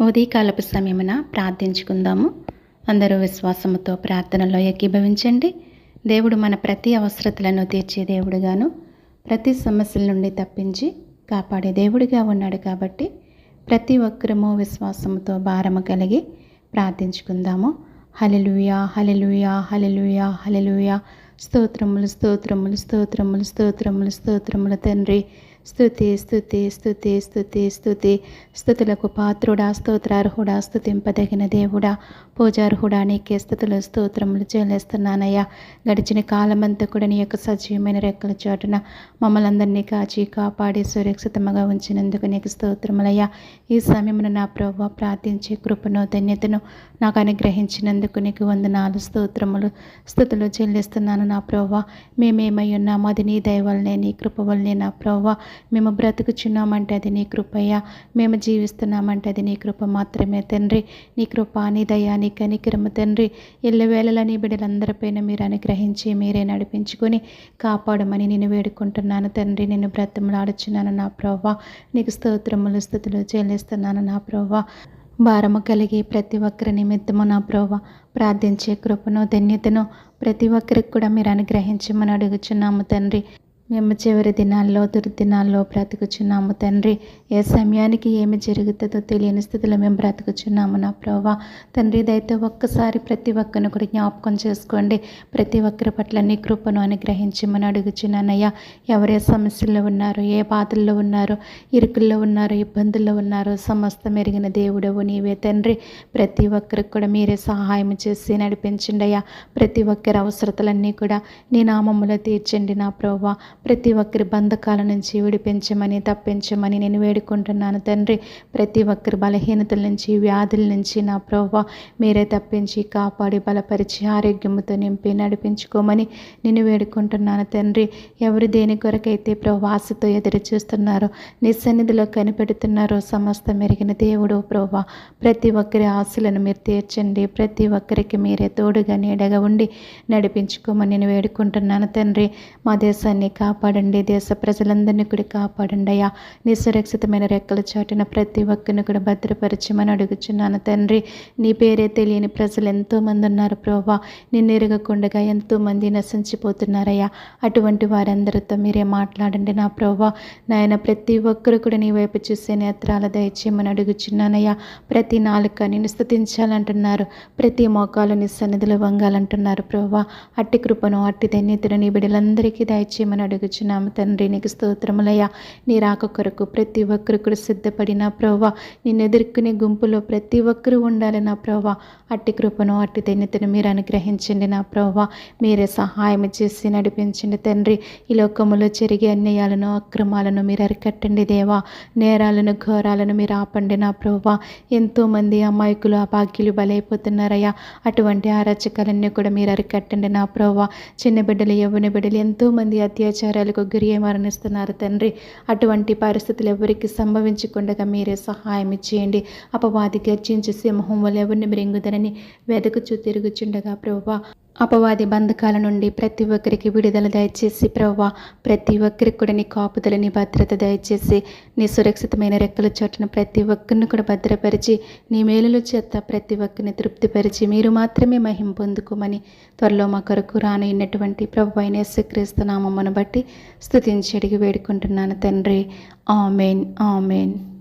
ఉదయకాలపు సమయమున ప్రార్థించుకుందాము. అందరూ విశ్వాసముతో ప్రార్థనలో ఏకీభవించండి. దేవుడు మన ప్రతి అవసరతలను తీర్చే దేవుడుగాను ప్రతి సమస్యల నుండి తప్పించి కాపాడే దేవుడిగా ఉన్నాడు కాబట్టి ప్రతి ఒక్కరము విశ్వాసముతో భారము కలిగి ప్రార్థించుకుందాము. హలెలుయా హలెలుయా హలెలుయా హలెలుయా స్తోత్రములు స్తోత్రములు స్తోత్రములు స్తోత్రములు స్తోత్రములు తండ్రి. స్థుతి స్థుతి స్థుతి స్థుతి స్థుతి స్థుతులకు పాత్రుడా స్తోత్రార్హుడా స్తుతింపదగిన దేవుడా. పూజార్హుడా నీకే స్థుతులు స్తోత్రములు చెల్లిస్తున్నానయ్యా. గడిచిన కాలమంతా కూడా నీ యొక్క సజీవమైన రెక్కల చాటున మమ్మల్ని అందరినీ కాచి కాపాడి సురక్షితముగా ఉంచినందుకు నీకు స్తోత్రములయ్యా. ఈ సమయంలో నా ప్రభు ప్రార్థించే కృపను ధన్యతను నాకు అనుగ్రహించినందుకు నీకు వందనాలు స్తోత్రములు స్థుతులు చెల్లిస్తున్నాను నా ప్రభు మేమేమై ఉన్నామో అది నీ దయవలనే నీ కృప వల్లనే నా ప్రభు మేము బ్రతుకుచున్నామంటే అది నీ కృపయ్యా. మేము జీవిస్తున్నామంటే అది నీ కృప మాత్రమే తండ్రి. నీ కృప నీ దయ నీ కనికరము తండ్రి. ఎల్లవేళలా నీ బిడ్డలందరిపైన మీరు అనుగ్రహించి మీరే నడిపించుకొని కాపాడమని నేను వేడుకుంటున్నాను తండ్రి. నేను బ్రతములాడుచున్నాను నా ప్రవ్వ. నీకు స్తోత్రములు స్థుతులు చెల్లిస్తున్నాను నా ప్రవ్వ. భారము కలిగి ప్రతి ఒక్కరి నిమిత్తము నా ప్రోవ ప్రార్థించే కృపను ధన్యతను ప్రతి ఒక్కరికి కూడా మీరు అనుగ్రహించమని అడుగుచున్నాము తండ్రి. మేము చివరి దినాల్లో దుర్దినాల్లో బ్రతుకుచున్నాము తండ్రి. ఏ సమయానికి ఏమి జరుగుతుందో తెలియని స్థితిలో మేము బ్రతుకుచున్నాము నా ప్రభా తండ్రి దయతో ఒక్కసారి ప్రతి ఒక్కరిని కూడా జ్ఞాపకం చేసుకోండి. ప్రతి ఒక్కరి పట్ల నీ కృపను అనుగ్రహించమని అడుగుచున్నానయ్యా. ఎవరే సమస్యల్లో ఉన్నారో ఏ బాధల్లో ఉన్నారో ఇరుకుల్లో ఉన్నారో ఇబ్బందుల్లో ఉన్నారో సమస్తం ఎరిగిన దేవుడవు నీవే తండ్రి. ప్రతి ఒక్కరికి కూడా మీరే సహాయం చేసి నడిపించండి అయ్యా. ప్రతి ఒక్కరి అవసరతలన్నీ కూడా నీ నామములో తీర్చండి నా ప్రభా ప్రతి ఒక్కరి బంధకాల నుంచి విడిపించమని తప్పించమని నేను వేడుకుంటున్నాను. తండ్రి ప్రతి ఒక్కరి బలహీనతల నుంచి వ్యాధుల నుంచి నా ప్రభావ మీరే తప్పించి కాపాడి బలపరిచి ఆరోగ్యముతో నింపి నడిపించుకోమని నేను వేడుకుంటున్నాను. తండ్రి ఎవరు దేని కొరకైతే ప్రవాసతో ఎదురు చూస్తున్నారో నీ సన్నిధిలో కనిపెడుతున్నారో సమస్త మెరిగిన దేవుడు ప్రభా ప్రతి ఒక్కరి ఆశలను మీరు తీర్చండి. ప్రతి ఒక్కరికి మీరే తోడుగా నీడగా ఉండి నడిపించుకోమని నేను వేడుకుంటున్నాను. తండ్రి మా దేశాన్ని కాపాడండి. దేశ ప్రజలందరినీ కూడా కాపాడండి అయ్యా. నీ సురక్షితమైన రెక్కల చాటున ప్రతి ఒక్కరిని కూడా భద్రపరచమని అడుగుచున్నాను తండ్రి. నీ పేరే తెలియని ప్రజలు ఎంతోమంది ఉన్నారు ప్రభా నిన్నెరగకుండగా ఎంతోమంది నశించిపోతున్నారయ్యా. అటువంటి వారందరితో మీరే మాట్లాడండి నా ప్రభా నాయన ప్రతి ఒక్కరు కూడా నీ వైపు చూసే నేత్రాల దయచేయమని అడుగుచున్నానయ్యా. ప్రతి నాలుక నిన్ను స్థుతించాలంటున్నారు. ప్రతి మోకాలు నీ సన్నిధిలో వంగాలంటున్నారు ప్రభా అట్టి కృపను అట్టి ధన్యతను నీ బిడ్డలందరికీ దయచేయమని అడుగుచున్నాము తండ్రి నీకు స్తోత్రములయ్యా. నీ రాక కొరకు ప్రతి ఒక్కరు కూడా సిద్ధపడిన ప్రభా నిన్ను ఎదుర్కొనే గుంపులో ప్రతి ఒక్కరూ ఉండాలి నా ప్రభా అట్టి కృపను అట్టి దైన్యతను మీరు అనుగ్రహించండి నా ప్రభా మీరే సహాయం చేసి నడిపించండి తండ్రి. ఈ లోకములో జరిగే అన్యాయాలను అక్రమాలను మీరు అరికట్టండి దేవా. నేరాలను ఘోరాలను మీరు ఆపండి నా ప్రభా ఎంతోమంది అమాయకులు అభాగ్యులు బలైపోతున్నారయ్యా. అటువంటి అరాచకాలన్నీ కూడా మీరు అరికట్టండి నా ప్రభా చిన్న బిడ్డలు యవ్వని బిడ్డలు ఎంతోమంది అత్యాచారాలకు గురి అయి మరణిస్తున్నారు తండ్రి. అటువంటి పరిస్థితులు ఎవరికి సంభవించకుండా మీరే సహాయం ఇచ్చేయండి. అపవాది గర్జించి సింహం వల్ల ఎవరిని మృంగుదరని వెదకుచూ తిరుగుచుండగా ప్రభా అపవాది బంధకాల నుండి ప్రతి ఒక్కరికి విడుదల దయచేసి ప్రవ్వా ప్రతి ఒక్కరికి కూడా నీ కాపుదల నీ భద్రత దయచేసి నీ సురక్షితమైన రెక్కల చోటున ప్రతి ఒక్కరిని కూడా భద్రపరిచి నీ మేలుల చేత ప్రతి ఒక్కరిని తృప్తిపరిచి మీరు మాత్రమే మహిం పొందుకోమని త్వరలో మా కొరకు రానైనటువంటి ప్రభు అయిన యేసుక్రీస్తు నామమ్మను బట్టి స్థుతించి అడిగి వేడుకుంటున్నాను తండ్రి. ఆమెన్. ఆమెన్.